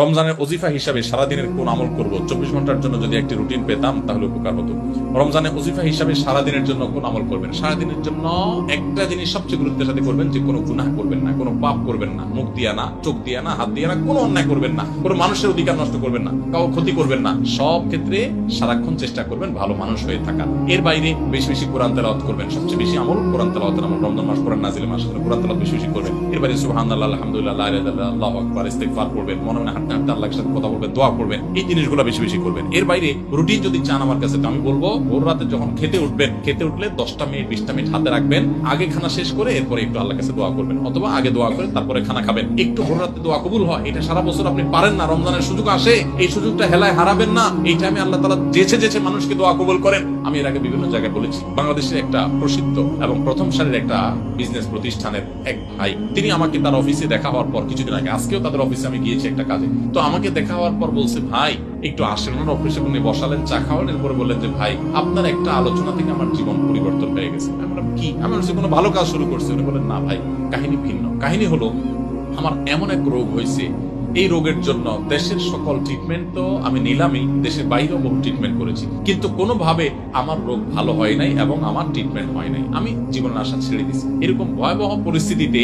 রমজানের ওজিফা হিসাবে সারাদিনের কোন আমল করব? চব্বিশ ঘণ্টার জন্য যদি একটি রুটিন পেতাম, তাহলে উপকার হতো। রমজানের ওজিফা হিসাবে সারাদিনের জন্য কোন আমল করবেন? সারাদিনের জন্য একটা জিনিস সবচেয়ে গুরুত্বের সাথে করবেন যে, কোনো গুনাহ করবেন না, কোনো পাপ করবেন না, মুখ দিয়া না, চোখ দিয়া না, হাত দিয়া না, কোনো অন্যায় করবেন না, কোনো মানুষের অধিকার নষ্ট করবেন না কাউ ক্ষতি করবেন না। সব ক্ষেত্রে সারাক্ষণ চেষ্টা করবেন ভালো মানুষ হয়ে থাকার। এর বাইরে বেশি বেশি কোরআন তেলাওয়াত করবেন। সবচেয়ে বেশি আমল কোরআন তেলাওয়াতের আমল। রমজান মাস কোরআন নাজিল মাস কোরআন তেলাওয়াত বেশি বেশি করবেন। এর বাইরে সুবহানাল্লাহ, আলহামদুলিল্লাহ ইল্লাল্লাহ আকবার, ইস্তিগফার করবেন মনে মনে আল্লাহর সাথে কথা বলবেন, দোয়া করবেন, এই জিনিসগুলো বেশি বেশি করবেন। এর বাইরে রুটিন যদি চান আমার কাছে আমি বলব, ভোর রাতে যখন খেতে উঠবেন, খেতে উঠলে দশটা মিনিট, বিশটা মিনিট হাতে রাখবেন, আগে খানা শেষ করে এরপরে একটু কাছে দোয়া করবেন, অথবা আগে দোয়া করে তারপরে খানা খাবেন। একটু ভোর রাতে দোয়া কবুল হয়, এটা সারা বছর আপনি পারেন না, রমজানের সুযোগ আসে, এই সুযোগটা হেলায় হারাবেন না, এই টাইমে আল্লাহ তালা যেছে যেছে মানুষকে দোয়া কবুল করেন। আমি এর আগে বিভিন্ন জায়গায় বলেছি, বাংলাদেশের একটা প্রসিদ্ধ এবং প্রথম সারির একটা বিজনেস প্রতিষ্ঠানের এক ভাই, তিনি আমাকে তার অফিসে দেখা হওয়ার পর, কিছুদিন আগে, আজকেও তাদের অফিসে আমি গিয়েছি একটা কাজে। তো আমাকে দেখা হওয়ার পর বলছে, ভাই, একটু আসেন ওনার অফিসে উনি বসালেন, চা খাওয়ান এরপরে বললেন যে, ভাই, আপনার একটা আলোচনা থেকে আমার জীবন পরিবর্তন হয়ে গেছে। কি? আমি বলছি, কোনো ভালো কাজ শুরু করছি? উনি বললেন, না ভাই, কাহিনী ভিন্ন। কাহিনী হলো, আমার এমন এক রোগ হয়েছে, এই রোগের জন্য দেশের সকল ট্রিটমেন্ট তো আমি নিলামই, দেশের বাইরেও বহু ট্রিটমেন্ট করেছি, কিন্তু কোনোভাবে আমার রোগ ভালো হয় নাই এবং আমার ট্রিটমেন্ট হয় নাই। আমি জীবনের আশা ছেড়ে দিছি। এরকম ভয়াবহ পরিস্থিতিতে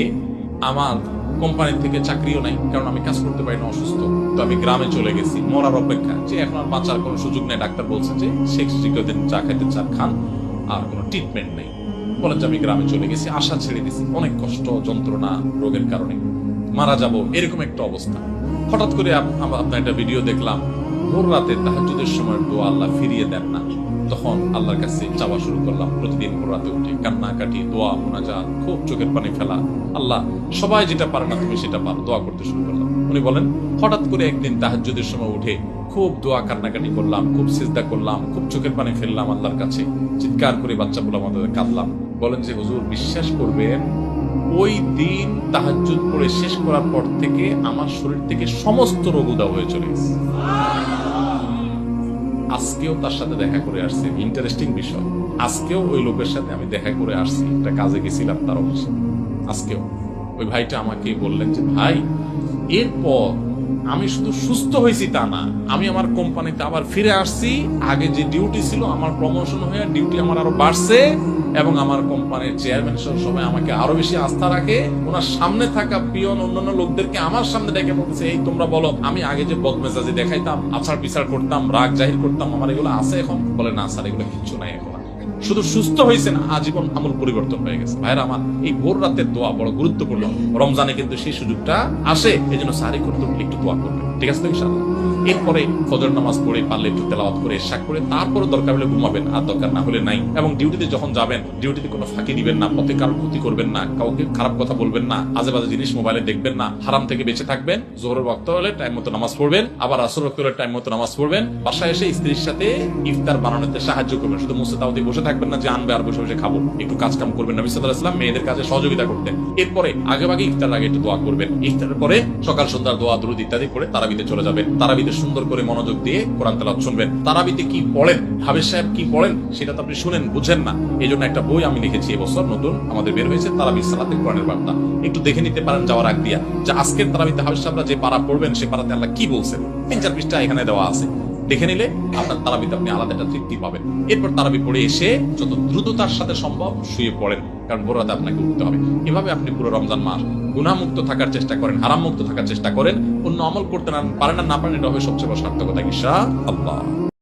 আমার কোম্পানি থেকে চাকরিও নাই, কারণ আমি কাজ করতে পারি না, অসুস্থ। তো আমি গ্রামে চলে গেছি, মরার অপেক্ষা। যে এখন আর বাঁচার কোনো সুযোগ নেই, ডাক্তার বলছে যে শেষ দিন চা খাইতে চান খান, আর কোনো ট্রিটমেন্ট নেই। বলেন যে আমি গ্রামে চলে গেছি, আশা ছেড়ে দিছি। অনেক কষ্ট, যন্ত্রণা, রোগের কারণে। মারা যাব, এরকম একটা অবস্থা। হঠাৎ করে আপ- আপ- আপনার একটা ভিডিও দেখলাম। ভোর রাতে তাহাজুদের সময় দোয়া আল্লাহ ফিরিয়ে দেন না। তখন আল্লাহর কাছে চাওয়া শুরু করলাম, প্রতিদিন রাতে উঠে কান্নাকাটি, দোয়া, মোনাজাত, খুব চোখের পানি ফেলা। আল্লাহ সবাই যেটা পারে না তুমি সেটা পারো, দোয়া করতে শুরু করলাম। উনি বলেন, হঠাৎ করে একদিন তাহাজুদের সময় উঠে খুব দোয়া কান্নাকাটি করলাম, খুব সিজদা করলাম, খুব চোখের পানি ফেললাম আল্লাহর কাছে। চিৎকার করে বাচ্চা বলে আমাদের কাঁদলাম। বলেন যে, হুজুর, বিশ্বাস করবেন, ওই দিন তাহাজ্জুদ পড়ে শেষ করার পর থেকে আমার শরীর থেকে সমস্ত রোগ উদাও হয়ে চলে গেছে। আজকেও তার সাথে দেখা করে আসছি। ইন্টারেস্টিং বিষয়। আজকেও ওই লোকের সাথে আমি দেখা করে আসছি। একটা কাজে গেছিলাম তার অফিসে। আজকেও। ওই ভাইটা আমাকে বললেন যে, ভাই, এরপর আমি শুধু সুস্থ হয়েছি তা না, আমি আমার কোম্পানিতে আবার ফিরে আসছি। আগে যে ডিউটি ছিল, আমার প্রমোশন হয়ে ডিউটি আমার আরও বাড়ছে এবং আমার কোম্পানির চেয়ারম্যান সবাই আমাকে আরও বেশি আস্থা রাখে। ওনার সামনে থাকা পিয়ন অন্যান্য লোকদেরকে আমার সামনে ডেকে বলতেছে, এই তোমরা বলো, আমি আগে যে বদমেজাজি দেখাইতাম আচার বিচার করতাম, রাগ জাহির করতাম, আমার এগুলো আছে এখন? বলে, না স্যার, এগুলো কিচ্ছু নাই এখন। শুধু সুস্থ হয়েছে না, আজীবন আমল পরিবর্তন হয়ে গেছে। ভাইরা আমার এই ভোর রাতের দোয়া বড় গুরুত্বপূর্ণ। রমজানে কিন্তু সেই সুযোগটা আসে এই জন্য সারি করতে একটু দোয়া করবে ঠিক আছে ইনশাআল্লাহ? এরপরে ফজর নামাজ পড়ে, পারলে একটু তেলাওয়াত করে শাক করে, তারপরে দরকার হলে ঘুমাবেন, আর দরকার না হলে নাই। এবং ডিউটিতে যখন যাবেন, ডিউটিতে কোনো ফাঁকি দিবেন না, পথে কারোর ক্ষতি করবেন না, কাউকে খারাপ কথা বলবেন না আজে বাজে জিনিস মোবাইলে দেখবেন না, হারাম থেকে বেঁচে থাকবেন, জোহরের বক্ত হলে টাইম মতো নামাজ পড়বেন, আবার আসর বক্ত হলে টাইম মতো নামাজ পড়বেন, বাসায় এসে স্ত্রীর সাথে ইফতার বানানোতে সাহায্য করবেন, শুধু মুসে তাওতে বসে থাকবেন না যে আনবে আর বসে বসে খাব, একটু কাজ কাম করবেন। নবী সাল্লাহ ইসলাম মেয়েদের কাজে সহযোগিতা করতেন। এরপরে আগে আগে ইফতার আগে একটু দোয়া করবেন। ইফতারের পরে সকাল সন্ধ্যার দোয়া, দুরুদ ইত্যাদি করে তারাবিতে চলে যাবেন। তারাবিতে সুন্দর করে মনোযোগ দিয়ে কোরআন তালাত শুনবেন। তারাবিতে কি পড়েন? হাবেজ সাহেব কি পড়েন? সেটা তো আপনি শুনেন, বুঝেন না। এই জন্য একটা বই আমি লিখেছি এবছর, নতুন, আমাদের বের হয়েছে তারাবি সালাতে কোরআনের বার্তা। একটু দেখে নিতে পারেন যাওয়ার আগ দিয়া। যে আজকের তারাবিতে হাবেজ সাহেবরা যে পারা পড়বেন, সে পারাতে আল্লাহ কি বলছেন? তিন চার পৃষ্ঠা এখানে দেওয়া আছে। দেখে নিলে আপনার তারাবিতে আপনি আলাদা একটা তৃপ্তি পাবেন। এরপর তারাবি পড়ে এসে যত দ্রুততার সাথে সম্ভব শুয়ে পড়েন, কারণ ভোরাতে আপনাকে উঠতে হবে। এভাবে আপনি পুরো রমজান মাস গুণামুক্ত থাকার চেষ্টা করেন আরাম মুক্ত থাকার চেষ্টা করেন, অন্য অমল করতে না পারেন না না পারেন, এটা হবে সবচেয়ে বড় সার্থকতা ঈশা আল্লাহ